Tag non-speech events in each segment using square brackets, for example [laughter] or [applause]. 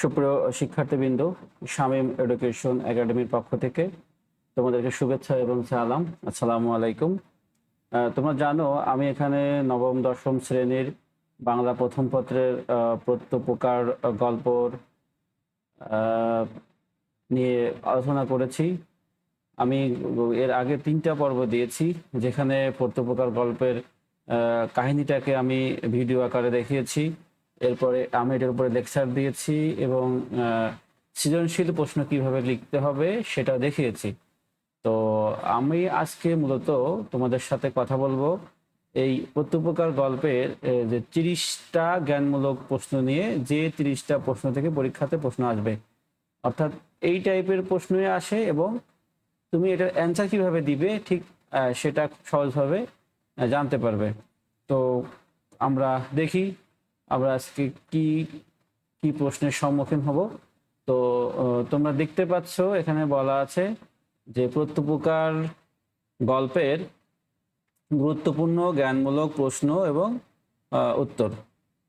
সুপ্রিয় শিক্ষার্থীবৃন্দ, শামীম এডুকেশন একাডেমির পক্ষ থেকে তোমাদেরকে শুভেচ্ছা এবং সালাম। আসসালামু আলাইকুম। তোমরা জানো, আমি এখানে নবম, দশম শ্রেণির বাংলা প্রথম পত্রের প্রত্যুপকার গল্পর নিয়ে আলোচনা করেছি। আমি এর আগে তিনটা পর্ব দিয়েছি, যেখানে প্রত্যুপকার গল্পের কাহিনীটাকে আমি ভিডিও আকারে দেখিয়েছি। এরপরে আমি এটার উপরে লেকচার দিয়েছি এবং সৃজনশীল প্রশ্ন কীভাবে লিখতে হবে সেটা দেখিয়েছি। তো আমি আজকে মূলত তোমাদের সাথে কথা বলব এই প্রত্যুপকার গল্পের যে তিরিশটা জ্ঞানমূলক প্রশ্ন নিয়ে যে তিরিশটা প্রশ্ন থেকে পরীক্ষাতে প্রশ্ন আসবে। অর্থাৎ এই টাইপের প্রশ্নই আসে এবং তুমি এটার অ্যান্সার কীভাবে দিবে ঠিক সেটা সহজভাবে জানতে পারবে। তো আমরা দেখি আমরা আজকে কি কি প্রশ্নের সম্মুখীন হব? তো তোমরা দেখতে পাচ্ছ, এখানে বলা আছে যে প্রত্যুপকার গল্পের গুরুত্বপূর্ণ, জ্ঞানমূলক প্রশ্ন এবং উত্তর।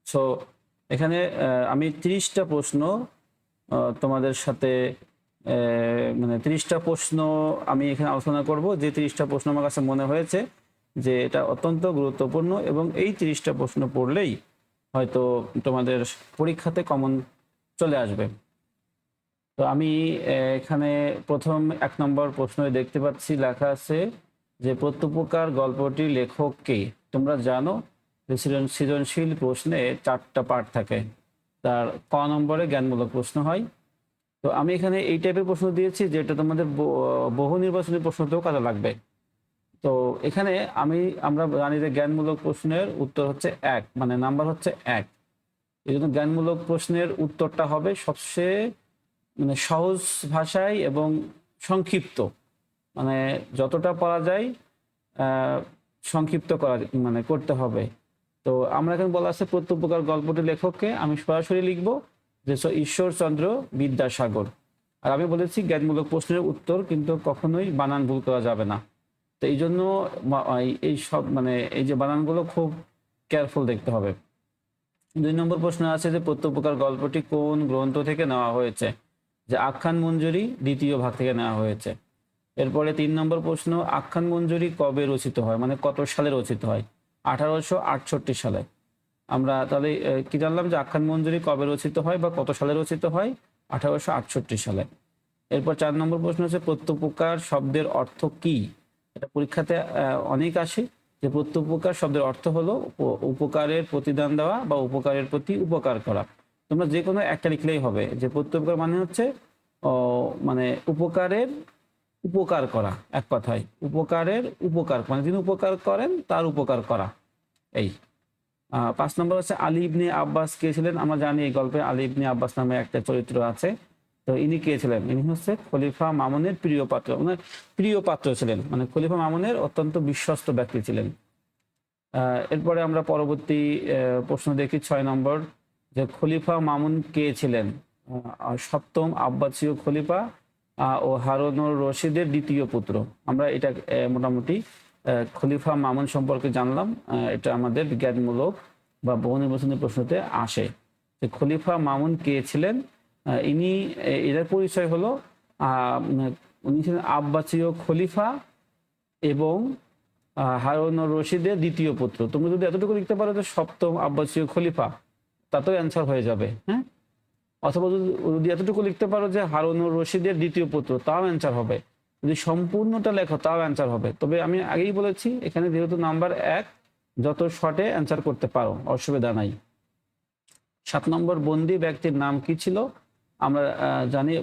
সো এখানে আমি তিরিশটা প্রশ্ন তোমাদের সাথে মানে তিরিশটা প্রশ্ন আমি এখানে আলোচনা করব। যে তিরিশটা প্রশ্ন আমার কাছে মনে হয়েছে যে এটা অত্যন্ত গুরুত্বপূর্ণ এবং এই তিরিশটা প্রশ্ন পড়লেই হয়তো তোমাদের পরীক্ষাতে কমন চলে আসবে। তো আমি এখানে প্রথম এক নম্বর প্রশ্ন দেখতে পাচ্ছি, লেখা আছে যে, প্রত্যুপকার গল্পটি লেখক কে? তোমরা জানো সৃজনশীল প্রশ্নে চারটা পার্ট থাকে। তার ক নম্বরে জ্ঞানমূলক প্রশ্ন হয়। তো আমি এখানে এই টাইপের প্রশ্ন দিয়েছি, যেটা তোমাদের বহু নির্বাচনী প্রশ্নতেও কাজে লাগবে। তো এখানে আমি, আমরা জানি যে জ্ঞানমূলক প্রশ্নের উত্তর হচ্ছে এক মানে নাম্বার হচ্ছে এক। এই জন্য জ্ঞানমূলক প্রশ্নের উত্তরটা হবে সবচেয়ে মানে সহজ ভাষায় এবং সংক্ষিপ্ত। মানে যতটা পারা যায় সংক্ষিপ্ত করা মানে করতে হবে। তো আমরা এখানে বলা আছে প্রত্যুপকার গল্পটি লেখককে আমি সরাসরি লিখব, যে ঈশ্বরচন্দ্র বিদ্যাসাগর। আর আমি বলেছি জ্ঞানমূলক প্রশ্নের উত্তর কিন্তু কখনোই বানান ভুল করা যাবে না। তো এই জন্য এই- সব মানে এই যে বানানগুলো খুব কেয়ারফুল দেখতে হবে। দুই নম্বর প্রশ্ন আছে যে প্রত্যুপকার গল্পটি কোন গ্রন্থ থেকে নেওয়া হয়েছে? যে আখ্যান মঞ্জুরি, দ্বিতীয় ভাগ থেকে নেওয়া হয়েছে। এরপরে তিন নম্বর প্রশ্ন, আখ্যান মঞ্জুরি কবে রচিত হয়? মানে কত সালে রচিত হয়? আঠারোশো আটষট্টি সালে। আমরা তাহলে কি জানলাম যে আখ্যান মঞ্জুরি কবে রচিত হয় বা কত সালে রচিত হয়? আঠারোশো আটষট্টি সালে। এরপর চার নম্বর প্রশ্ন হচ্ছে প্রত্যুপকার শব্দের অর্থ কি? এটা পরীক্ষাতে অনেক আসে যে প্রত্যুপকার শব্দের অর্থ হলো উপ- উপকারের প্রতিদান দেওয়া বা উপকারের প্রতি উপকার করা। তোমরা যে কোনো একটা লিখলেই হবে যে প্রত্যুপকার মানে হচ্ছে মানে উপকারের উপকার করা, এক কথায়। উপকারের উপকার মানে যিনি উপকার করেন তার উপকার করা। এই। পাঁচ নম্বর হচ্ছে আলী ইবনে আব্বাস কে ছিলেন? আমরা জানি এই গল্পে আলী ইবনে আব্বাস নামে একটা চরিত্র আছে। তো ইনি কে ছিলেন? ইনি হচ্ছে খলিফা মামুনের প্রিয় পাত্র। মানে প্রিয় পাত্র ছিলেন। মানে খলিফা মামুনের অত্যন্ত বিশ্বস্ত ব্যক্তি ছিলেন। এরপরে আমরা পরবর্তী প্রশ্ন দেখি ছয় নম্বর, যে খলিফা মামুন কে ছিলেন? সপ্তম আব্বাসীয় খলিফা ও হারুনুর রশিদের দ্বিতীয় পুত্র। আমরা এটা মোটামুটি খলিফা মামুন সম্পর্কে জানলাম। এটা আমাদের জ্ঞানমূলক বা বহু নির্বাচনী প্রশ্নতে আসে। যে খলিফা মামুন কে ছিলেন? ইনি এদের পরিচয় হলো উনি ছিলেন আব্বাসীয় খলিফা এবং আহ, হারুনুর রশিদের দ্বিতীয় পুত্র। তুমি যদি এতটুকু লিখতে পারো যে সপ্তম আব্বাসীয় খলিফা তাতেও অ্যান্সার হয়ে যাবে হ্যাঁ? অথবা যদি এতটুকু লিখতে পারো যে হারুনুর রশিদের দ্বিতীয় পুত্র তাও অ্যান্সার হবে। যদি সম্পূর্ণটা লেখো তাও অ্যান্সার হবে। তবে আমি আগেই বলেছি এখানে যেহেতু নাম্বার এক যত শর্টে অ্যান্সার করতে পারো অসুবিধা নাই। সাত নম্বর বন্দি ব্যক্তির নাম কি ছিল? আমরা জানি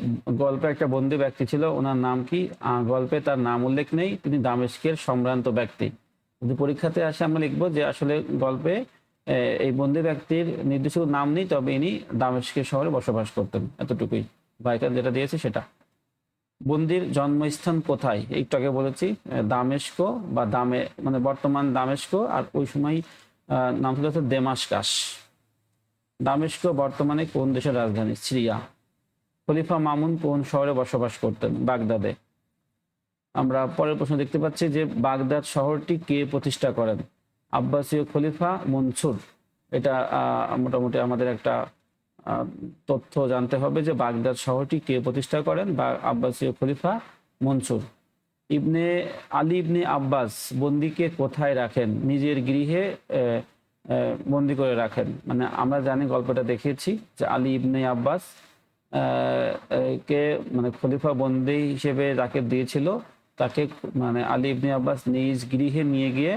গল্পে একটা বন্দী ব্যক্তি ছিল, ওনার নাম কি? গল্পে তার নাম উল্লেখ নেই, তিনি দামেস্কের সম্ভ্রান্ত ব্যক্তি। যদি পরীক্ষাতে আসে আমরা লিখব যে আসলে গল্পে এই বন্দী ব্যক্তির নির্দিষ্ট নাম নেই, তবে ইনি দামেস্কের শহরে বসবাস করতেন, এতটুকুই। বা যেটা দিয়েছে সেটা। বন্দির জন্মস্থান কোথায়? একটু আগে বলেছি দামেস্ক বা দামে মানে বর্তমান দামেস্ক, আর ওই সময় নাম ছিল দেমাসকাস। দামেস্ক বর্তমানে কোন দেশের রাজধানী? সিরিয়া। খলিফা মামুন কোন শহরে বসবাস করতেন? বাগদাদে। আমরা পরের প্রশ্ন দেখতে পাচ্ছি যে বাগদাদ শহরটি কে প্রতিষ্ঠা করেন? আব্বাসীয় খলিফা মনসুর। এটা মোটামুটি আমাদের একটা তথ্য জানতে হবে যে বাগদাদ শহরটি কে প্রতিষ্ঠা করেন বা আব্বাসীয় খলিফা মনসুর। ইবনে আলী ইবনে আব্বাস বন্দিকে কোথায় রাখেন? নিজের গৃহে বন্দি করে রাখেন। মানে আমরা জানি গল্পটা দেখিয়েছি যে আলী ইবনে আব্বাস কে মানে খলিফা বন্দি হিসেবে যাকে দিয়েছিল, তাকে মানে আলী ইবনে আব্বাস নিজ গৃহে নিয়ে গিয়ে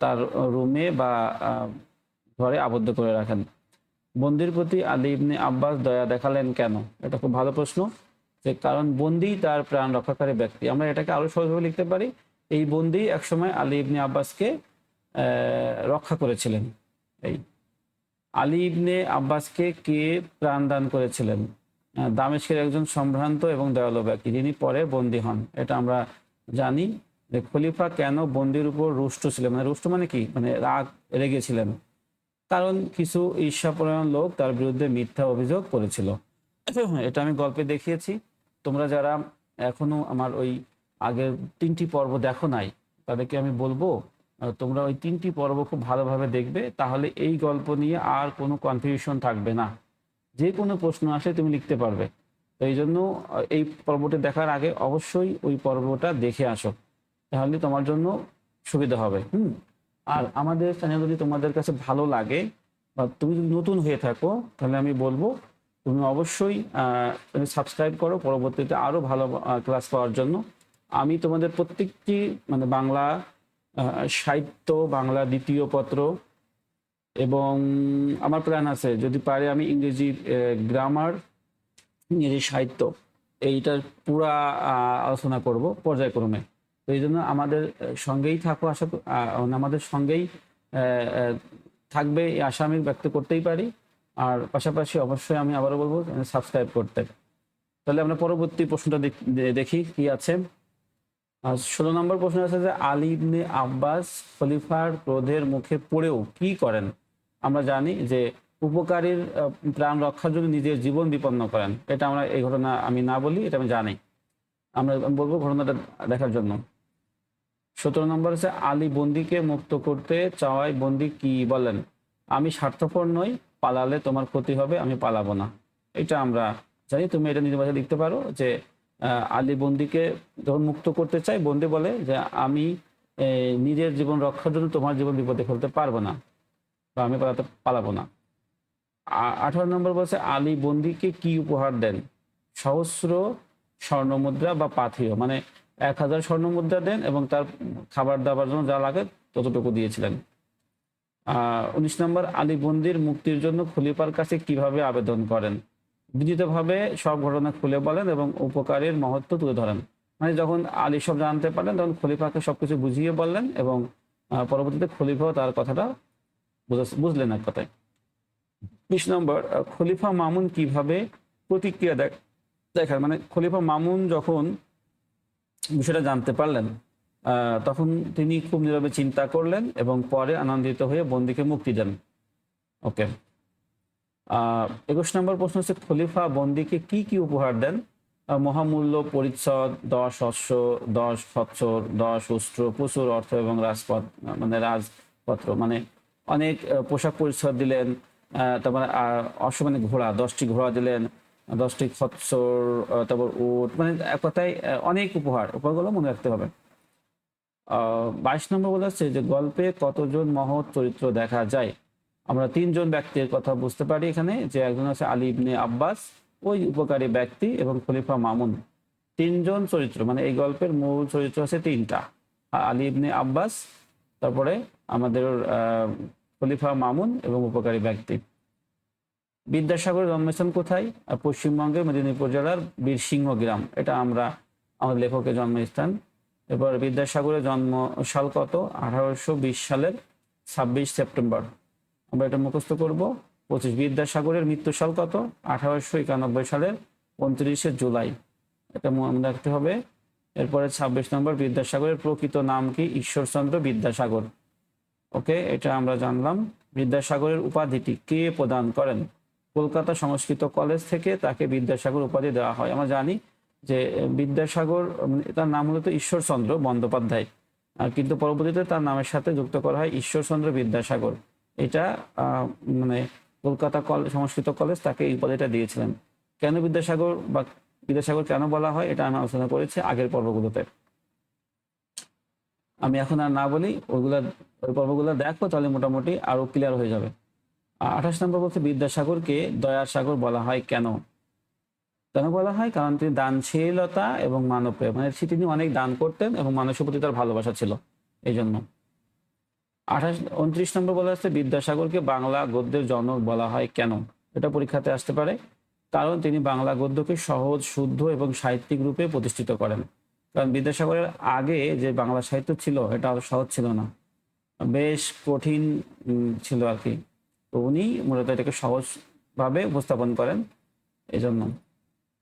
তার রুমে বা ঘরে আবদ্ধ করে রাখেন। বন্দির প্রতি আলী ইবনে আব্বাস দয়া দেখালেন কেন? এটা খুব ভালো প্রশ্ন। যে কারণ বন্দি তার প্রাণ রক্ষাকারী ব্যক্তি। আমরা এটাকে আরও সহজভাবে লিখতে পারি। এই বন্দি একসময় আলী ইবনে আব্বাসকে রক্ষা করেছিলেন। এই আলী ইবনে আব্বাসকে কে প্রাণ দান করেছিলেন দামেশকের একজন সম্ভ্রান্ত এবং দয়ালু ব্যক্তি, যিনি পরে বন্দী হন। এটা আমরা জানি যে খলিফা কেন বন্দির উপর রুষ্ট ছিলেন? মানে রুষ্ট মানে কি? মানে রাগ রেগেছিলেন। কারণ কিছু ঈর্ষাপরায়ণ লোক তার বিরুদ্ধে মিথ্যা অভিযোগ করেছিল। [coughs] এটা আমি গল্পে দেখিয়েছি। তোমরা যারা এখনও আমার ওই আগের তিনটি পর্ব দেখো নাই, তাদেরকে আমি বলব তোমরা ওই তিনটি পর্ব খুব ভালোভাবে দেখবে। তাহলে এই গল্প নিয়ে আর কোনো কনফিউশন থাকবে না। যে কোনো প্রশ্ন আসে তুমি লিখতে পারবে। তো এই জন্য এই পর্বটি দেখার আগে অবশ্যই ওই পর্বটা দেখে আসো। তাহলে তোমার জন্য সুবিধা হবে। হুম? আর আমাদের চ্যানেল যদি তোমাদের কাছে ভালো লাগে বা তুমি যদি নতুন হয়ে থাকো, তাহলে আমি বলব, তুমি অবশ্যই সাবস্ক্রাইব করো পরবর্তীতে আরও ভালো ক্লাস পাওয়ার জন্য। আমি তোমাদের প্রত্যেকটি মানে বাংলা সাহিত্য বাংলা দ্বিতীয় পত্র এবং আমার প্ল্যান আছে, যদি পারে আমি ইংরেজি গ্রামার ইংরেজি সাহিত্য, এইটার পুরা আলোচনা করব পর্যায়ক্রমে। তো এই জন্য আমাদের সঙ্গেই থাকো আশা মানে আমাদের সঙ্গেই থাকবে এই আশা আমি ব্যক্ত করতেই পারি। আর পাশাপাশি অবশ্যই আমি আবারও বলব সাবস্ক্রাইব করতে। তাহলে আমরা পরবর্তী প্রশ্নটা দেখ- কি আছে। ষোলো নম্বর প্রশ্ন আছে যে আলী ইবনে আব্বাস খলিফার ক্রোধের মুখে পড়েও কি করেন? আমরা জানি যে উপকারীর প্রাণ রক্ষার জন্য নিজের জীবন বিপন্ন করেন। এটা আমরা এই ঘটনা আমি না বলি, এটা আমি জানি। আমরা বলব ঘটনাটা দেখার জন্য। সতেরো নম্বর হচ্ছে আলী বন্দিকে মুক্ত করতে চাওয়ায় বন্দি কি বলেন? আমি স্বার্থপর নই, পালালে তোমার ক্ষতি হবে, আমি পালাবো না। এটা আমরা জানি, তুমি এটা নিজের ভাষায় লিখতে পারো যে আলী বন্দিকে যখন মুক্ত করতে চাই। বন্দি বলে যে আমি নিজের জীবন রক্ষার জন্য তোমার জীবন বিপদে ফেলতে পারব না বা আমি পালাতে পালাবো না। আঠারো নম্বর বলছে, আলী বন্দিকে কি উপহার দেন? সহস্র স্বর্ণমুদ্রা বা পাথিও মানে এক হাজার স্বর্ণমুদ্রা দেন এবং তার খাবার দাবার জন্য যা লাগে ততটুকু দিয়েছিলেন। উনিশ নম্বর, আলী বন্দির মুক্তির জন্য খলিফার কাছে কীভাবে আবেদন করেন? বিনীতভাবে সব ঘটনা খুলে বলেন এবং উপকারের মহত্ব তুলে ধরেন। মানে যখন আলী সব জানতে পারলেন, তখন খলিফাকে সবকিছু বুঝিয়ে বললেন এবং পরবর্তীতে খলিফাও তার কথাটা বুঝলেন এক কথায়। বিশ নম্বর খলিফা মামুন কীভাবে প্রতিক্রিয়া দেখ দেখার মানে খলিফা মামুন যখন বিষয়টা জানতে পারলেন তখন তিনি খুব নীরবে চিন্তা করলেন এবং পরে আনন্দিত হয়ে বন্দিকে মুক্তি দেন। ওকে। একুশ নম্বর প্রশ্ন হচ্ছে, খলিফা বন্দিকে কি কি উপহার দেন? মহামূল্য, পরিচ্ছদ, দশ অশ্ব দশ খচ্চর, দশ উষ্ট্র প্রচুর অর্থ এবং রাজপথ মানে রাজপত্র মানে অনেক পোশাক পরিচ্ছদ দিলেন তারপরে অশ্ব মানে ঘোড়া, দশটি ঘোড়া দিলেন, দশটি খচ্চর তারপর উট মানে এক কথায় অনেক উপহার, উপহারগুলো মনে রাখতে হবে। আহ, বাইশ নম্বর বলা হচ্ছে যে, গল্পে কতজন মহৎ চরিত্র দেখা যায়? আমরা তিনজন ব্যক্তির কথা বুঝতে পারি এখানে, যে একজন আছে আলী ইবনে আব্বাস, ওই উপকারী ব্যক্তি এবং খলিফা মামুন। তিনজন চরিত্র মানে এই গল্পের মূল চরিত্র আছে তিনটা। আলী ইবনে আব্বাস, তারপরে আমাদের খলিফা মামুন এবং উপকারী ব্যক্তি। বিদ্যাসাগরের জন্মস্থান কোথায়? পশ্চিমবঙ্গের মেদিনীপুর জেলার বীরসিংহ গ্রাম। এটা আমরা আমাদের লেখকের জন্মস্থান। এবার বিদ্যাসাগরের জন্ম সাল কত? আঠারোশো বিশ সালের ছাব্বিশ সেপ্টেম্বর। আমরা এটা মুখস্থ করব। পঁচিশ বিদ্যাসাগরের মৃত্যু সাল কত? আঠারোশো একানব্বই সালের উনত্রিশে জুলাই। এটা মনে রাখতে হবে। এরপরে ছাব্বিশ নম্বর বিদ্যাসাগরের প্রকৃত নাম কি? ঈশ্বরচন্দ্র বিদ্যাসাগর। ওকে, এটা আমরা জানলাম। বিদ্যাসাগরের উপাধিটি কে প্রদান করেন? কলকাতা সংস্কৃত কলেজ থেকে তাকে বিদ্যাসাগর উপাধি দেওয়া হয়। আমরা জানি যে, বিদ্যাসাগর মানে তার নাম মূলত ঈশ্বরচন্দ্র বন্দ্যোপাধ্যায়। আর কিন্তু পরবর্তীতে তার নামের সাথে যুক্ত করা হয় ঈশ্বরচন্দ্র বিদ্যাসাগর। এটা মানে কলকাতা কলেজ সংস্কৃত কলেজ তাকে এই উপাধিটা দিয়েছিলেন। কেন বিদ্যাসাগর বা বিদ্যাসাগর কেন বলা হয় এটা আমি আলোচনা করেছি আগের পর্বগুলোতে। আমি এখন আর না বলি ওইগুলা ওই পর্বগুলো দেখো, তাহলে মোটামুটি আরও ক্লিয়ার হয়ে যাবে। আঠাশ নম্বর বলতে বিদ্যাসাগরকে দয়ার সাগর বলা হয় কেন? কেন বলা হয়? কারণ তিনি দানশীলতা এবং মানবপ্রেম মানে তিনি অনেক দান করতেন এবং মানুষের প্রতি তার ভালোবাসা ছিল। এই জন্য। আঠাশ, উনত্রিশ নম্বর বলা হচ্ছে, বিদ্যাসাগরকে বাংলা গদ্যের জনক বলা হয় কেন? এটা পরীক্ষাতে আসতে পারে। কারণ তিনি বাংলা গদ্যকে সহজ, শুদ্ধ এবং সাহিত্যিক রূপে প্রতিষ্ঠিত করেন। কারণ বিদ্যাসাগরের আগে যে বাংলা সাহিত্য ছিল, এটা অত সহজ ছিল না। বেশ কঠিন ছিল আর কি। তো উনি মূলত এটাকে সহজভাবে উপস্থাপন করেন এই জন্য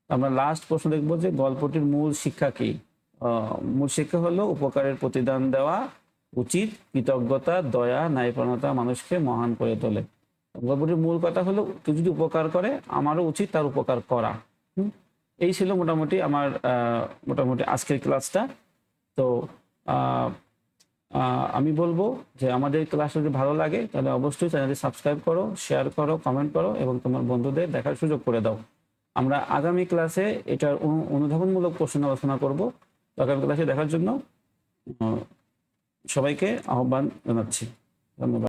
আমরা লাস্ট প্রশ্ন দেখব যে গল্পটির মূল শিক্ষা কি? মূল শিক্ষা হলো উপকারের প্রতিদান দেওয়া উচিত কৃতজ্ঞতা, দয়া, ন্যায়পরণতা মানুষকে মহান করে তোলে। গল্পটির মূল কথা হলো, কেউ যদি উপকার করে, আমারও উচিত তার উপকার করা? এই ছিল মোটামুটি আমার মোটামুটি আজকের ক্লাসটা। তো আমি বলব যে আমাদের ক্লাস যদি ভালো লাগে, তাহলে অবশ্যই চ্যানেলটি সাবস্ক্রাইব করো, শেয়ার করো, কমেন্ট করো এবং তোমার বন্ধুদের দেখার সুযোগ করে দাও। আমরা আগামী ক্লাসে এটার অনু- অনুধাবনমূলক প্রশ্ন আলোচনা করব। আগামী ক্লাসে দেখার জন্য সবাইকে আহ্বান জানাচ্ছি। ধন্যবাদ।